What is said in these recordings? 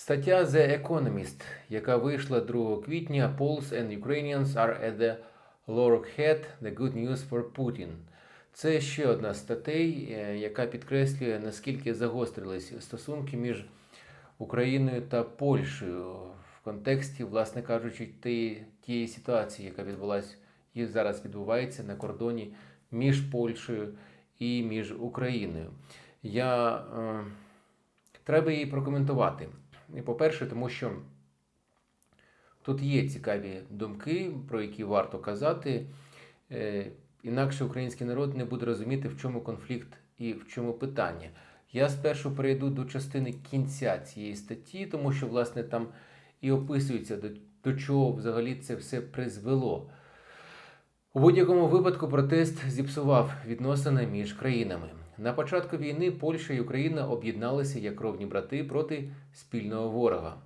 Стаття The Economist, яка вийшла 2 квітня, Poles and Ukrainians are at the loggerhead, the good news for Putin. Це ще одна статей, е, яка підкреслює, наскільки загострились стосунки між Україною та Польщею в контексті, власне кажучи, тієї, ситуації, яка відбулася і зараз відбувається на кордоні між Польщею і між Україною. Я е, треба її прокоментувати. І, По-перше, тому що тут є цікаві думки, про які варто казати. Е, Інакше український народ не буде розуміти, в чому конфлікт і в чому питання. Я спершу перейду до частини кінця цієї статті, тому що, власне, там і описується, до, до чого взагалі це все призвело. У будь-якому випадку протест зіпсував відносини між країнами. На початку війни Польща і Україна об'єдналися як ровні брати проти спільного ворога.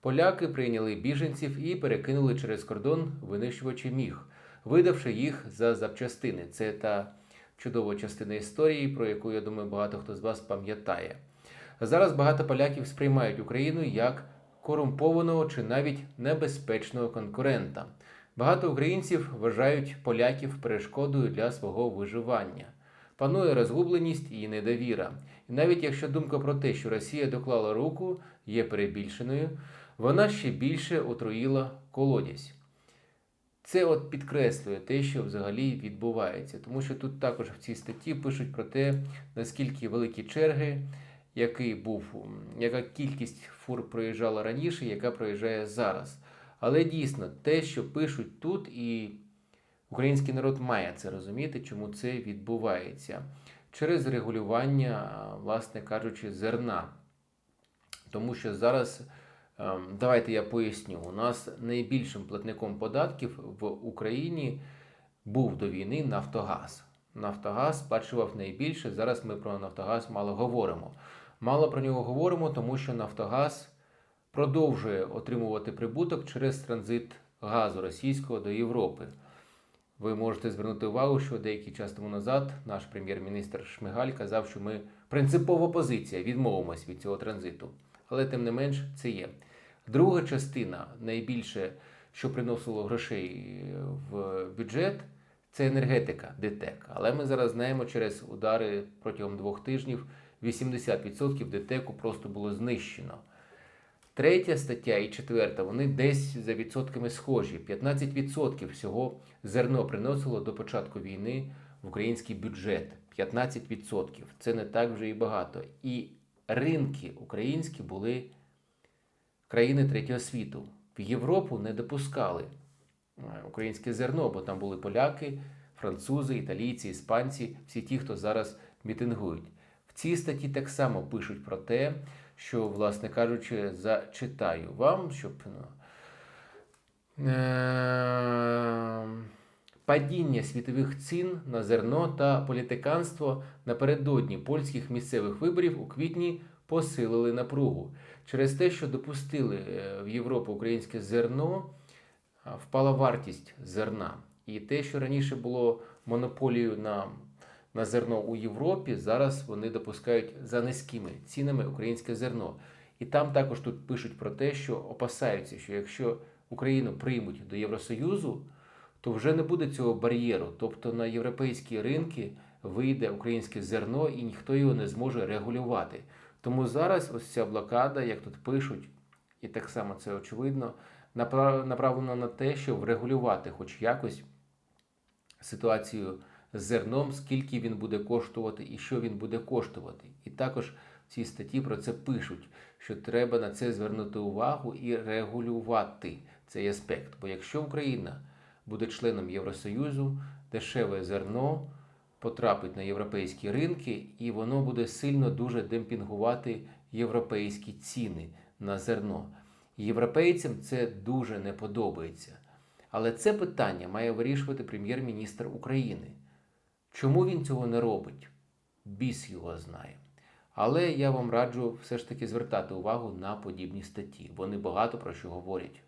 Поляки прийняли біженців і перекинули через кордон винищувачі міг, видавши їх за запчастини. Це та чудова частина історії, про яку я думаю, багато хто з вас пам'ятає. Зараз багато поляків сприймають Україну як корумпованого чи навіть небезпечного конкурента. Багато українців вважають поляків перешкодою для свого виживання. Панує розгубленість і недовіра. І навіть якщо думка про те, що Росія доклала руку, є перебільшеною, вона ще більше отруїла колодязь. Це от підкреслює те, що взагалі відбувається, тому що тут також в цій статті пишуть про те, наскільки великі черги, який був, яка кількість фур проїжджала раніше, яка проїжджає зараз. Але дійсно, те, що пишуть тут, і український народ має це розуміти, чому це відбувається через регулювання, власне кажучи, зерна. Тому що зараз, ем, давайте я поясню, у нас найбільшим платником податків в Україні був до війни Нафтогаз. Нафтогаз сплачував найбільше. Зараз ми про Нафтогаз мало говоримо. Мало про нього говоримо, тому що Нафтогаз продовжує отримувати прибуток через транзит газу російського до Європи. Ви можете звернути увагу, що деякий час тому назад наш прем'єр-міністр Шмигаль казав, що ми принципова позиція відмовимось від цього транзиту. Але тим не менш це є. Друга частина, найбільше, що приносило грошей в бюджет, це енергетика, ДТЕК. Але ми зараз знаємо, через удари протягом двох тижнів 80% ДТЕКу просто було знищено. Третя стаття і четверта, вони десь за відсотками схожі. 15% всього зерно приносило до початку війни в український бюджет. 15%. Це не так вже і багато. І ринки українські були країни третього світу. В Європу не допускали е, українське зерно, бо там були поляки, французи, італійці, іспанці, всі ті, хто зараз мітингують. В цій статті так само пишуть про те, що, власне кажучи, зачитаю вам, щоб. ну, е, Падіння світових цін на зерно та політиканство напередодні польських місцевих виборів у квітні посилили напругу. Через те, що допустили е, в Європу українське зерно, впала вартість зерна. І те, що раніше було монополією на, на зерно у Європі, зараз вони допускають за низькими цінами українське зерно. І там також тут пишуть про те, що опасаються, що якщо Україну приймуть до Євросоюзу, то вже не буде цього бар'єру. Тобто на європейські ринки вийде українське зерно і ніхто його не зможе регулювати. Тому зараз ось ця блокада, як тут пишуть, і так само це очевидно, направлена на те, щоб врегулювати хоч якось ситуацію зерном, скільки він буде коштувати і що він буде коштувати. І також в цій статті про це пишуть, що треба на це звернути увагу і регулювати цей аспект. Бо якщо Україна буде членом Євросоюзу, дешеве зерно потрапить на європейські ринки, і воно буде сильно дуже демпінгувати європейські ціни на зерно. Європейцям це дуже не подобається. Але це питання має вирішувати прем'єр-міністр України. Чому він цього не робить? Біс його знає. Але я вам раджу все ж таки звертати увагу на подібні статті. Вони багато про що говорять.